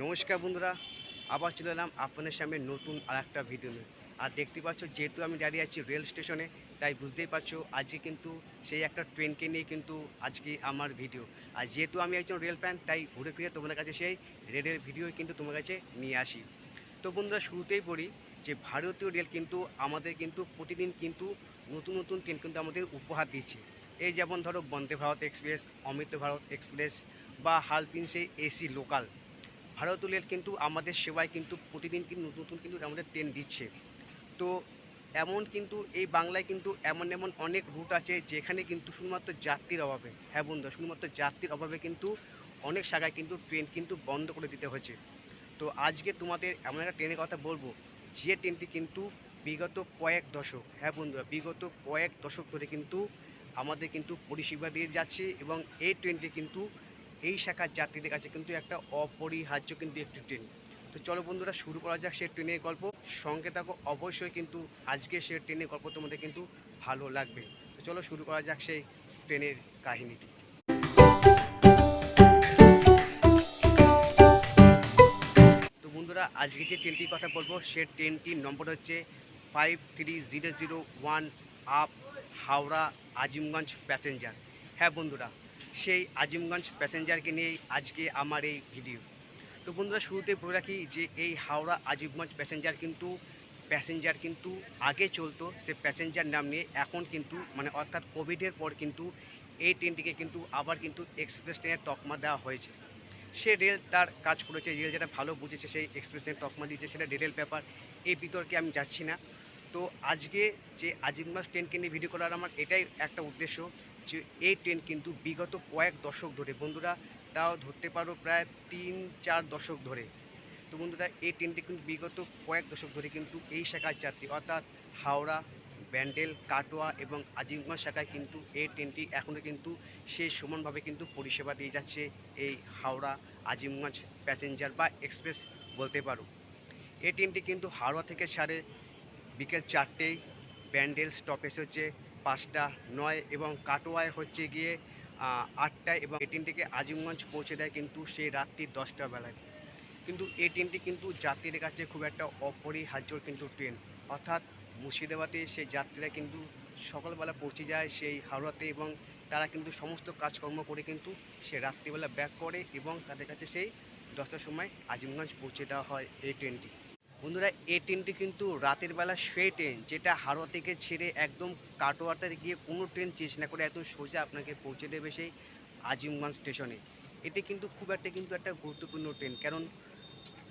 নমস্কার বন্ধুরা, আবার চলে এলাম আপনাদের সামনে নতুন আর একটা ভিডিও নিয়ে। আর দেখতে পাচ্ছ, যেহেতু আমি দাঁড়িয়ে আছি রেল স্টেশনে তাই বুঝতেই পারছ, আজকে কিন্তু সেই একটা ট্রেনকে নিয়ে কিন্তু আজকে আমার ভিডিও আর যেহেতু আমি একজন রেল ফ্যান তাই ঘুরে ফিরে তোমাদের কাছে সেই রেলের ভিডিও কিন্তু তোমার কাছে নিয়ে আসি। তো বন্ধুরা, শুরুতেই বলি যে, ভারতীয় রেল কিন্তু আমাদের কিন্তু প্রতিদিন কিন্তু নতুন নতুন ট্রেন কিন্তু আমাদের উপহার দিচ্ছে। এই যেমন ধরো, বন্দে ভারত এক্সপ্রেস অমৃত ভারত এক্সপ্রেস বা হালপিন সেই এসি লোকাল ভারতীয় রেল কিন্তু আমাদের সেবায় কিন্তু প্রতিদিন কিন্তু নতুন নতুন কিন্তু আমাদের ট্রেন দিচ্ছে। তো এমন কিন্তু এই বাংলায় কিন্তু এমন এমন অনেক রুট আছে যেখানে কিন্তু শুধুমাত্র যাত্রীর অভাবে হ্যাঁ বন্ধু, শুধুমাত্র যাত্রীর অভাবে কিন্তু অনেক জায়গায় কিন্তু ট্রেন কিন্তু বন্ধ করে দিতে হয়েছে। তো আজকে তোমাদের এমন একটা ট্রেনের কথা বলব, যে ট্রেনটি কিন্তু বিগত কয়েক দশক হ্যাঁ বন্ধুরা বিগত কয়েক দশক ধরে কিন্তু আমাদের কিন্তু পরিষেবা দিয়ে যাচ্ছে এবং এই ট্রেনটি কিন্তু এই শাখার যাত্রীদের কাছে কিন্তু একটা অপরিহার্য কিন্তু একটি ট্রেন। তো চলো বন্ধুরা, শুরু করা যাক সেই ট্রেনের গল্প। সঙ্গে থাকো, অবশ্যই কিন্তু আজকে সেই ট্রেনের গল্প তোমাদের কিন্তু ভালো লাগবে। তো চলো শুরু করা যাক সেই ট্রেনের কাহিনীটি। তো বন্ধুরা, আজকে যে ট্রেনটির কথা বলব সে ট্রেনটির নম্বর হচ্ছে five three zero zero one up Howrah Azimganj passenger হ্যাঁ বন্ধুরা সেই আজিমগঞ্জ প্যাসেঞ্জারকে নিয়েই আজকে আমার এই ভিডিও। তো বন্ধুরা, শুরুতে বলে রাখি যে এই হাওড়া আজিমগঞ্জ প্যাসেঞ্জার কিন্তু প্যাসেঞ্জার কিন্তু আগে চলতো, সে প্যাসেঞ্জার নাম নিয়ে এখন কিন্তু মানে অর্থাৎ কোভিডের পর কিন্তু এই ট্রেনটিকে কিন্তু আবার কিন্তু এক্সপ্রেস ট্রেনের তকমা দেওয়া হয়েছে। সে রেল তার কাজ করেছে, রেল যেটা ভালো বুঝেছে, সেই এক্সপ্রেস ট্রেনের তকমা দিয়েছে, সেটা রেলের ব্যাপার, এই বিতর্কে আমি যাচ্ছি না। তো আজকে যে আজিমগঞ্জ ট্রেনকে নিয়ে ভিডিও করার আমার এটাই একটা উদ্দেশ্য যে এই ট্রেন কিন্তু বিগত কয়েক দশক ধরে, বন্ধুরা তাও ধরতে পারো প্রায় তিন, চার দশক ধরে। তো বন্ধুরা এই ট্রেনটি কিন্তু বিগত কয়েক দশক ধরে কিন্তু এই শাখার যাত্রী, অর্থাৎ হাওড়া, ব্যান্ডেল, কাটোয়া এবং আজিমগঞ্জ শাখায় কিন্তু এই ট্রেনটি এখনও কিন্তু সেই সমানভাবে কিন্তু পরিষেবা দিয়ে যাচ্ছে এই হাওড়া, আজিমগঞ্জ প্যাসেঞ্জার বা এক্সপ্রেস বলতে পারো। এই ট্রেনটি কিন্তু হাওড়া থেকে ছাড়ে বিকেল চারটেই ব্যান্ডেল স্টপেজ হচ্ছে পাঁচটা নয় এবং কাটোয়ায় হচ্ছে গিয়ে আটটায় এবং এই ট্রেনটিকে আজিমগঞ্জ পৌঁছে দেয় কিন্তু সেই রাত্রি দশটা বেলায়। কিন্তু এই ট্রেনটি কিন্তু যাত্রীদের কাছে খুব একটা অপরিহার্য কিন্তু ট্রেন। অর্থাৎ মুর্শিদাবাদে সেই যাত্রীরা কিন্তু সকালবেলা পৌঁছে যায় সেই হাওড়াতে এবং তারা কিন্তু সমস্ত কাজকর্ম করে কিন্তু সে রাত্রিবেলা ব্যাক করে এবং তাদের কাছে সেই দশটার সময় আজিমগঞ্জ পৌঁছে দেওয়া হয় এই ট্রেনটি। বন্ধুরা এই ট্রেনটি কিন্তু রাতের বেলা সেই ট্রেন যেটা হাওড়া থেকে ছেড়ে একদম কাটোয়াতে গিয়ে কোনো ট্রেন চেঞ্জ না করে একদম সোজা আপনাকে পৌঁছে দেবে সেই আজিমগঞ্জ স্টেশনে এটি কিন্তু খুব একটা কিন্তু একটা গুরুত্বপূর্ণ ট্রেন কারণ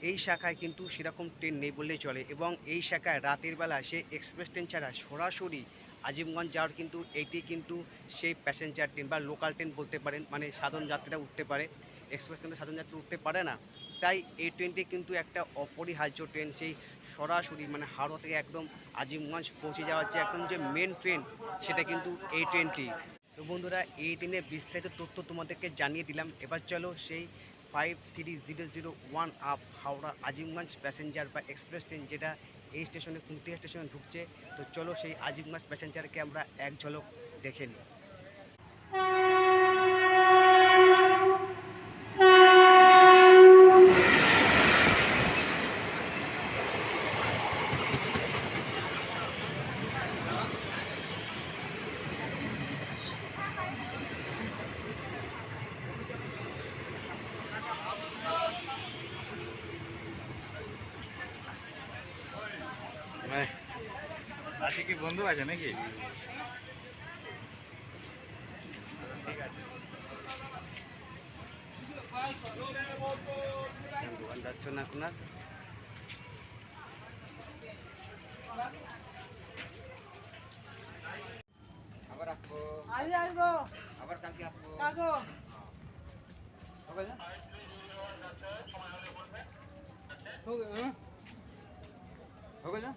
এই শাখায় কিন্তু সেরকম ট্রেন নেই বললেই চলে এবং এই শাখায় রাতের বেলা সে এক্সপ্রেস ট্রেন ছাড়া সরাসরি আজিমগঞ্জ যাওয়ার কিন্তু এটি কিন্তু সেই প্যাসেঞ্জার ট্রেন বা লোকাল ট্রেন বলতে পারেন মানে সাধারণ যাত্রীরা উঠতে পারে। এক্সপ্রেস ট্রেনে সাধারণ যাত্রী উঠতে পারে না। তাই এই ট্রেনটি কিন্তু একটা অপরিহার্য ট্রেন। সেই সরাসরি মানে হাওড়া থেকে একদম আজিমগঞ্জ পৌঁছে যাওয়ার যে একদম যে মেন ট্রেন সেটা কিন্তু এই ট্রেনটি। তো বন্ধুরা, এই দিনের বিস্তারিত তথ্য তোমাদেরকে জানিয়ে দিলাম। এবার চলো সেই five three zero zero one up Howrah Azimganj passenger বা এক্সপ্রেস ট্রেন যেটা এই স্টেশনে কুন্তিয়া স্টেশনে ঢুকছে। তো চলো সেই আজিমগঞ্জ প্যাসেঞ্জারকে আমরা এক ঝলক দেখে নিই। আজকে কি বন্ধু আছে নাকি? ঠিক আছে দোকান যাচ্ছ না আপনার আবার আসব। আসব। আবার কালকে আসব। কাকু। হবে না হবে না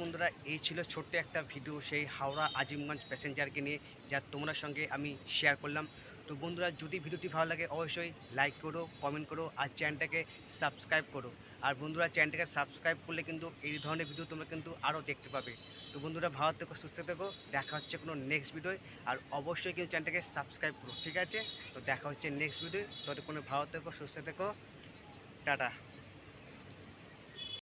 বন্ধুরা, এই ছিল ছোট্ট একটা ভিডিও সেই হাওড়া আজিমগঞ্জ প্যাসেঞ্জারকে নিয়ে, যা তোমার সঙ্গে আমি শেয়ার করলাম। তো বন্ধুরা, যদি ভিডিওটি ভালো লাগে, অবশ্যই লাইক করো কমেন্ট করো, আর চ্যানেলটাকে সাবস্ক্রাইব করো। আর বন্ধুরা চ্যানেলটাকে সাবস্ক্রাইব করলে কিন্তু এই ধরনের ভিডিও তোমরা কিন্তু আরও দেখতে পাবে। তো বন্ধুরা, ভালো থেকো, সুস্থ থেকো, দেখা হচ্ছে কোনো নেক্সট ভিডিও আর অবশ্যই কিন্তু চ্যানেলটাকে সাবস্ক্রাইব করো, ঠিক আছে? তো দেখা হচ্ছে নেক্সট ভিডিও ততক্ষণে ভালো থেকো, সুস্থ থেকো। টাটা।